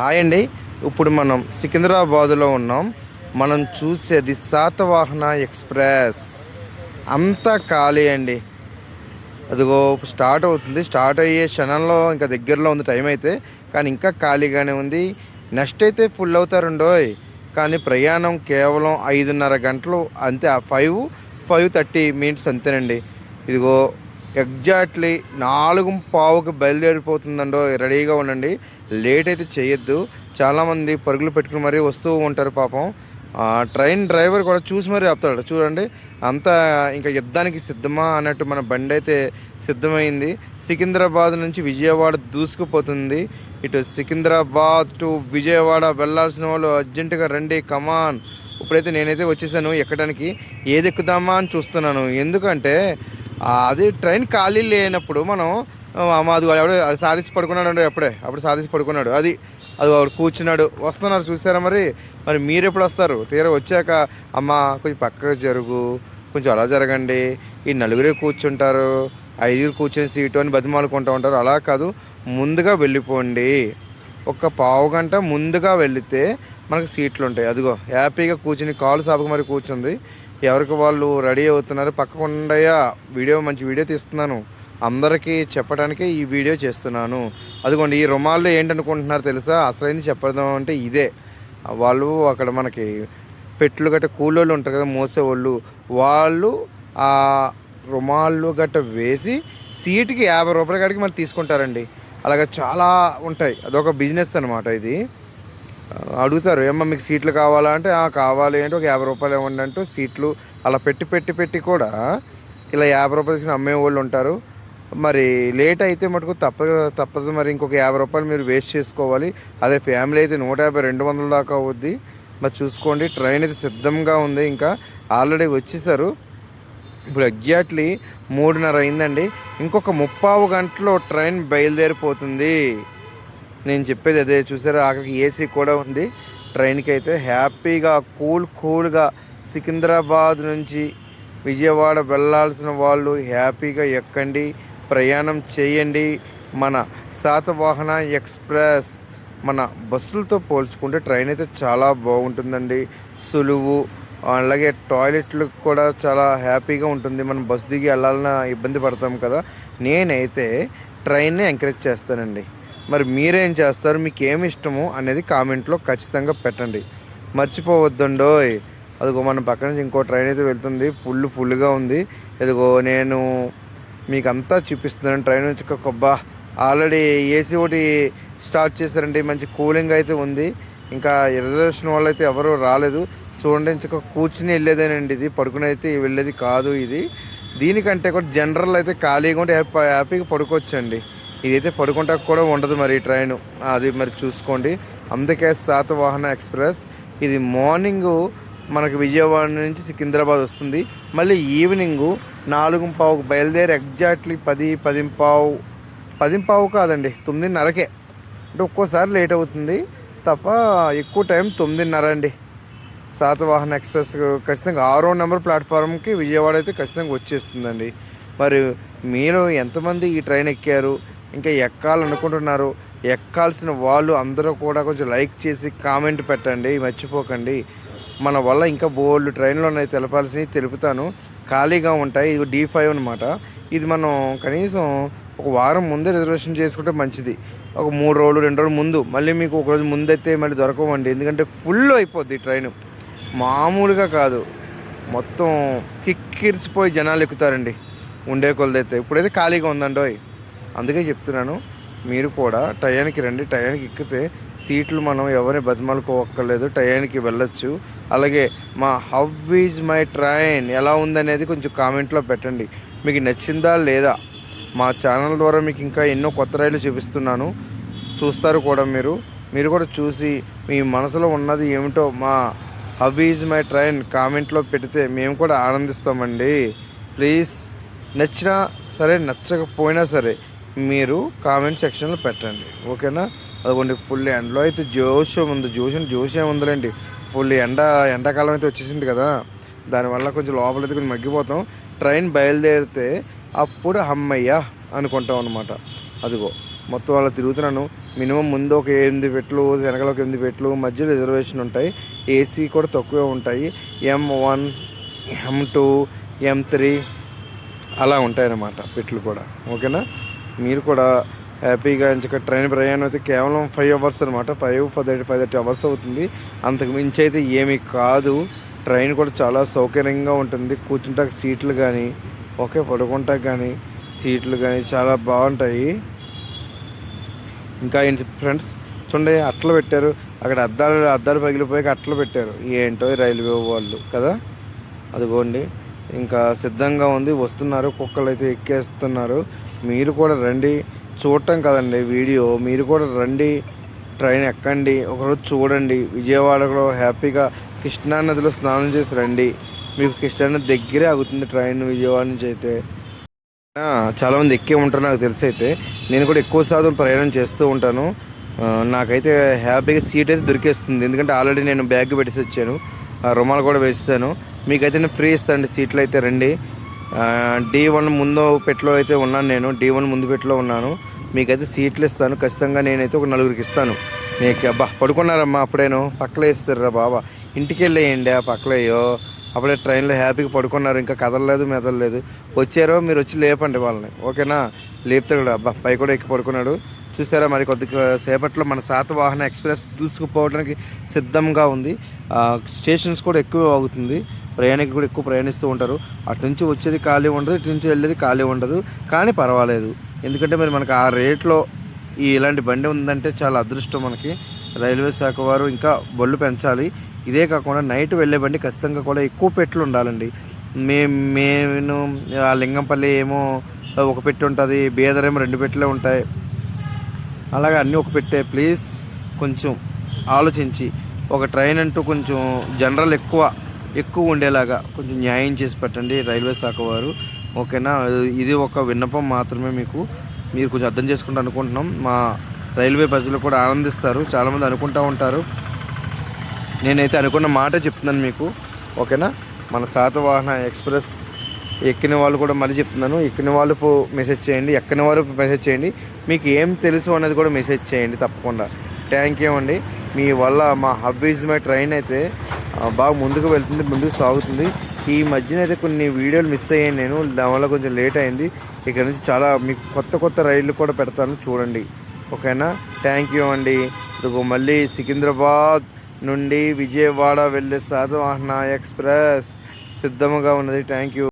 Hi అండి. ఇప్పుడు మనం సికింద్రాబాదులో ఉన్నాం. మనం చూసేది శాతవాహన ఎక్స్ప్రెస్. అంతా ఖాళీ అండి. అదిగో స్టార్ట్ అవుతుంది. స్టార్ట్ అయ్యే క్షణంలో ఇంకా దగ్గరలో ఉంది టైం అయితే. కానీ ఇంకా ఖాళీగానే ఉంది. నెక్స్ట్ అయితే ఫుల్ అవుతారండోయ్. కానీ ప్రయాణం కేవలం ఐదున్నర గంటలు. అంతే ఫైవ్ ఫైవ్ థర్టీ మినిట్స్ అంతేనండి. ఇదిగో ఎగ్జాక్ట్లీ నాలుగు పావుకి బయలుదేరిపోతుందండో రెడీగా ఉండండి. లేట్ అయితే చేయొద్దు. చాలామంది పరుగులు పెట్టుకుని మరీ వస్తూ ఉంటారు పాపం. ఆ, ట్రైన్ డ్రైవర్ కూడా చూసి మరీ ఆపుతాడు. చూడండి అంతా ఇంకా యుద్ధానికి సిద్ధమా అన్నట్టు మన బండి అయితే సిద్ధమైంది. సికింద్రాబాద్ నుంచి విజయవాడ దూసుకుపోతుంది. ఇటు సికింద్రాబాద్ టు విజయవాడ వెళ్ళాల్సిన వాళ్ళు అర్జెంటుగా రండి. కమాన్. ఇప్పుడైతే నేనైతే వచ్చేసాను ఎక్కడానికి. ఏది ఎక్కుదామా అని చూస్తున్నాను. ఎందుకంటే అది ట్రైన్ ఖాళీ లేనప్పుడు మనం మాది ఎవడో అది సాధించి పడుకున్నాడు అండి అప్పుడే. అప్పుడు సాధించి పడుకున్నాడు. అది అది వాడు కూర్చున్నాడు. వస్తున్నారు చూసారా మరి? మరి మీరు ఎప్పుడు వస్తారు? తీరా వచ్చాక అమ్మ కొంచెం పక్కకు జరుగు కొంచెం అలా జరగండి. ఈ నలుగురే కూర్చుంటారు. ఐదుగురు కూర్చొని సీటు అని బతిమాలుకుంటూ ఉంటారు. అలా కాదు. ముందుగా వెళ్ళిపోండి. ఒక పావు గంట ముందుగా వెళితే మనకు సీట్లు ఉంటాయి అదిగో హ్యాపీగా కూర్చుని కాలు సాపకు మరి కూర్చుంది. ఎవరికి వాళ్ళు రెడీ అవుతున్నారు పక్కకుండయా వీడియో మంచి వీడియో తీస్తున్నాను. అందరికీ చెప్పడానికే ఈ వీడియో చేస్తున్నాను. అదిగోండి ఈ రుమాల్లో ఏంటనుకుంటున్నారు తెలుసా? అసలైంది చెప్పడం అంటే ఇదే. వాళ్ళు అక్కడ మనకి పెట్లు గట్ట కూలోళ్ళు ఉంటారు కదా మోసేవాళ్ళు. వాళ్ళు ఆ రుమాళ్ళు గట్ట వేసి సీటుకి యాభై రూపాయల కాడికి మళ్ళీ తీసుకుంటారండి. అలాగే చాలా ఉంటాయి. అదొక బిజినెస్ అనమాట ఇది. అడుగుతారు ఏమో మీకు సీట్లు కావాలా? అంటే "ఆ, కావాలి అంటే ఒక యాభై రూపాయలు ఇవ్వండి అంటూ సీట్లు అలా పెట్టి పెట్టి పెట్టి కూడా ఇలా యాభై రూపాయలు అమ్మే వాళ్ళు ఉంటారు. మరి లేట్ అయితే మటుకు తప్పదు తప్పదు. మరి ఇంకొక యాభై రూపాయలు మీరు వేస్ట్ చేసుకోవాలి. అదే ఫ్యామిలీ అయితే నూట యాభై రెండు వందల దాకా అవుద్ది. మరి చూసుకోండి ట్రైన్ అయితే సిద్ధంగా ఉంది. ఇంకా ఆల్రెడీ వచ్చేసారు. ఇప్పుడు ఎగ్జాక్ట్లీ మూడున్నర అయిందండి. ఇంకొక ముప్పావు గంటలో ట్రైన్ బయలుదేరిపోతుంది. నేను చెప్పేది అదే చూసారా? అక్కడికి ఏసీ కూడా ఉంది. ట్రైన్కి అయితే హ్యాపీగా కూల్ కూల్గా సికింద్రాబాద్ నుంచి విజయవాడ వెళ్ళాల్సిన వాళ్ళు హ్యాపీగా ఎక్కండి. ప్రయాణం చేయండి. మన శాతవాహన ఎక్స్ప్రెస్ మన బస్సులతో పోల్చుకుంటే ట్రైన్ అయితే చాలా బాగుంటుందండి. సులువు అలాగే టాయిలెట్లు కూడా చాలా హ్యాపీగా ఉంటుంది. మనం బస్సు దిగి వెళ్ళాలన్న ఇబ్బంది పడతాం కదా. నేనైతే ట్రైన్నే ఎంకరేజ్ చేస్తానండి. మరి మీరేం చేస్తారు? మీకు ఏమి ఇష్టము? అనేది కామెంట్లో ఖచ్చితంగా పెట్టండి. మర్చిపోవద్దండోయ్. అదిగో మన పక్క నుంచి ఇంకో ట్రైన్ అయితే వెళ్తుంది. ఫుల్ ఫుల్గా ఉంది. ఇదిగో నేను మీకు అంతా చూపిస్తున్నాను. ట్రైన్ నుంచి కొబ్బా. ఆల్రెడీ ఏసీ ఒకటి స్టార్ట్ చేశారండి. మంచి కూలింగ్ అయితే ఉంది. ఇంకా రిజర్వేషన్ వాళ్ళు అయితే ఎవరు రాలేదు. చూడండి ఇంకా కూర్చుని వెళ్ళేదేనండి ఇది. పడుకుని అయితే వెళ్ళేది కాదు ఇది. దీనికంటే కూడా జనరల్ అయితే ఖాళీగా ఉంటే హ్యాపీ హ్యాపీగా పడుకోవచ్చండి. ఇదైతే పడుకుంటా కూడా ఉండదు మరి ఈ ట్రైన్. అది మరి చూసుకోండి. అందుకే శాతవాహన ఎక్స్ప్రెస్. ఇది మార్నింగ్ మనకు విజయవాడ నుంచి సికింద్రాబాద్ వస్తుంది. మళ్ళీ ఈవినింగ్ నాలుగు పావుకు బయలుదేరి ఎగ్జాక్ట్లీ పది పదింపావు పావు పావు కాదండి తొమ్మిదిన్నరకే. అంటే ఒక్కోసారి లేట్ అవుతుంది. తప్ప ఎక్కువ టైం తొమ్మిదిన్నర అండి. శాతవాహన ఎక్స్ప్రెస్ ఖచ్చితంగా ఆరో నెంబర్ ప్లాట్ఫామ్కి విజయవాడ అయితే ఖచ్చితంగా వచ్చేస్తుందండి. మరి మీరు ఎంతమంది ఈ ట్రైన్ ఎక్కారు? ఇంకా ఎక్కాలనుకుంటున్నారు. ఎక్కాల్సిన వాళ్ళు అందరూ కూడా కొంచెం లైక్ చేసి కామెంట్ పెట్టండి మర్చిపోకండి. మన వల్ల ఇంకా బోల్డ్ ట్రైన్లో ఉన్నాయి తెలపాల్సినవి తెలుపుతాను. ఖాళీగా ఉంటాయి ఇది డీ ఫైవ్ అనమాట ఇది మనం కనీసం ఒక వారం ముందే రిజర్వేషన్ చేసుకుంటే మంచిది. ఒక మూడు రోజులు రెండు రోజులు ముందు. మళ్ళీ మీకు ఒక రోజు ముందైతే మళ్ళీ దొరకవండి. ఎందుకంటే ఫుల్ అయిపోద్ది ట్రైన్. మామూలుగా కాదు. మొత్తం కిక్కిరిసిపోయి జనాలు ఎక్కుతారండి. ఉండే కొలదైతే. ఇప్పుడైతే ఖాళీగా ఉందండోయ్. అందుకే చెప్తున్నాను మీరు కూడా టయానికి రండి టయానికి ఎక్కితే సీట్లు మనం ఎవరిని బతిమాలుకోవక్కర్లేదు టయానికి వెళ్ళొచ్చు. అలాగే మా హవ్ ఈజ్ మై ట్రైన్ ఎలా ఉందనేది కొంచెం కామెంట్లో పెట్టండి. మీకు నచ్చిందా లేదా? మా ఛానల్ ద్వారా మీకు ఇంకా ఎన్నో కొత్త రైలు చూపిస్తున్నాను. చూస్తారు కూడా మీరు. మీరు కూడా చూసి మీ మనసులో ఉన్నది ఏమిటో మా హవ్ ఈజ్ మై ట్రైన్ కామెంట్లో పెడితే మేము కూడా ఆనందిస్తామండి. ప్లీజ్ నచ్చినా సరే నచ్చకపోయినా సరే మీరు కామెంట్ సెక్షన్లో పెట్టండి. ఓకేనా? అదిగోండి ఫుల్ ఎండలో అయితే జోషం ఉంది. జోషం జోషం ఉందిలేండి. ఫుల్ ఎండ ఎండాకాలం అయితే వచ్చేసింది కదా. దానివల్ల కొంచెం లోపల అయితే కొంచెం మగ్గిపోతాం. ట్రైన్ బయలుదేరితే అప్పుడు అమ్మయ్యా అనుకుంటాం అనమాట అదిగో మొత్తం అలా తిరుగుతున్నాను. మినిమం ముందు ఒక ఎనిమిది పెట్లు వెనకాల ఒక ఎనిమిది పెట్లు మధ్యలో రిజర్వేషన్ ఉంటాయి. ఏసీ కూడా తక్కువే ఉంటాయి. M one M two M three అలా ఉంటాయన్నమాట పెట్లు కూడా. ఓకేనా? మీరు కూడా హ్యాపీగా ఇంకా ట్రైన్ ప్రయాణం అయితే కేవలం ఫైవ్ అవర్స్ అనమాట ఫైవ్ పది పదిహేడు అవర్స్ అవుతుంది. అంతకు మించి అయితే ఏమీ కాదు. ట్రైన్ కూడా చాలా సౌకర్యంగా ఉంటుంది. కూర్చుంటాక సీట్లు కానీ ఓకే పడుకుంటాక కానీ సీట్లు కానీ చాలా బాగుంటాయి. ఇంకా ఏంటి ఫ్రెండ్స్? చూడండి అట్లు పెట్టారు. అక్కడ అద్దాలు అద్దాలు పగిలిపోయాక అట్లు పెట్టారు. ఏంటో రైల్వే వాళ్ళు కదా? అదిగోండి. ఇంకా సిద్ధంగా ఉంది. వస్తున్నారు. కుక్కలు అయితే ఎక్కేస్తున్నారు. మీరు కూడా రండి. చూడటం కదండి వీడియో. మీరు కూడా రండి. ట్రైన్ ఎక్కండి. ఒకరోజు చూడండి. విజయవాడలో హ్యాపీగా కృష్ణా నదిలో స్నానం చేసి రండి. మీకు కృష్ణా నది దగ్గరే ఆగుతుంది ట్రైన్ విజయవాడ నుంచి అయితే. చాలామంది ఎక్కే ఉంటారు నాకు తెలిసి అయితే. నేను కూడా ఎక్కువ శాతం ప్రయాణం చేస్తూ ఉంటాను. నాకైతే హ్యాపీగా సీట్ అయితే దొరికేస్తుంది. ఎందుకంటే ఆల్రెడీ నేను బ్యాగ్ పెట్టేసి వచ్చాను. ఆ, రుమాలు కూడా వేసేసాను. మీకైతే నేను ఫ్రీ ఇస్తానండి సీట్లు అయితే రండి. డి వన్ ముందు పెట్లో అయితే ఉన్నాను నేను. డి వన్ ముందు పెట్లో ఉన్నాను. మీకైతే సీట్లు ఇస్తాను. ఖచ్చితంగా నేనైతే ఒక నలుగురికి ఇస్తాను. నీకు అబ్బా పడుకున్నారమ్మా అప్పుడేను. పక్కలో ఇస్తారా బాబా. ఇంటికి వెళ్ళేయండి ఆ పక్కలయ్యో అప్పుడే ట్రైన్లో హ్యాపీగా పడుకున్నారు. ఇంకా కదలలేదు మెదలలేదు. వచ్చారో మీరు వచ్చి లేపండి వాళ్ళని. ఓకేనా? లేపితే కూడా అబ్బా పై కూడా ఎక్కి పడుకున్నాడు. చూసారా మరి కొద్దిగా సేపట్లో మన శాతవాహన ఎక్స్ప్రెస్ దూసుకుపోవడానికి సిద్ధంగా ఉంది. స్టేషన్స్ కూడా ఎక్కువ అవుతుంది ప్రయాణికులు కూడా ఎక్కువ ప్రయాణిస్తూ ఉంటారు. అటు నుంచి వచ్చేది ఖాళీ ఉండదు ఇటు నుంచి వెళ్ళేది ఖాళీ ఉండదు. కానీ పర్వాలేదు. ఎందుకంటే మరి మనకు ఆ రేట్లో ఈ ఇలాంటి బండి ఉందంటే చాలా అదృష్టం మనకి. రైల్వే శాఖ వారు ఇంకా బళ్ళు పెంచాలి. ఇదే కాకుండా నైట్ వెళ్ళే బండి ఖచ్చితంగా కూడా ఎక్కువ పెట్లు ఉండాలండి. మే నేను ఆ లింగంపల్లి ఏమో ఒక పెట్టి ఉంటుంది బీదరేమో రెండు పెట్టలే ఉంటాయి. అలాగే అన్నీ ఒక పెట్టే ప్లీజ్ కొంచెం ఆలోచించి. ఒక ట్రైన్ అంటూ కొంచెం జనరల్ ఎక్కువ ఎక్కువ ఉండేలాగా కొంచెం న్యాయం చేసి పెట్టండి రైల్వే శాఖ వారు. ఓకేనా? ఇది ఒక విన్నపం మాత్రమే మీకు మీరు కొంచెం అర్థం చేసుకుంటూ అనుకుంటున్నాం. మా రైల్వే ప్రజలు కూడా ఆనందిస్తారు చాలామంది అనుకుంటూ ఉంటారు. నేనైతే అనుకున్న మాట చెప్తున్నాను మీకు. ఓకేనా? మన శాతవాహన ఎక్స్ప్రెస్ ఎక్కిన వాళ్ళు కూడా మళ్ళీ చెప్తున్నాను. ఎక్కిన వాళ్ళు మెసేజ్ చేయండి ఎక్కని వాళ్ళు మెసేజ్ చేయండి. మీకు ఏం తెలుసు అనేది కూడా మెసేజ్ చేయండి తప్పకుండా. థ్యాంక్ యూ అండి. మీ వల్ల మా హబ్ ఈజ్ మై ట్రైన్ అయితే బాగా ముందుకు వెళ్తుంది ముందుకు సాగుతుంది. ఈ మధ్యన అయితే కొన్ని వీడియోలు మిస్ అయ్యాను నేను దానివల్ల కొంచెం లేట్ అయింది. ఇక్కడ నుంచి చాలా మీకు కొత్త కొత్త రైళ్ళు కూడా పెడతాను చూడండి. ఓకేనా? థ్యాంక్ యూ అండి. ఇదిగో మళ్ళీ సికింద్రాబాద్ నుండి విజయవాడ వెళ్ళే శాతవాహన ఎక్స్ప్రెస్ సిద్ధముగా ఉన్నది. Thank you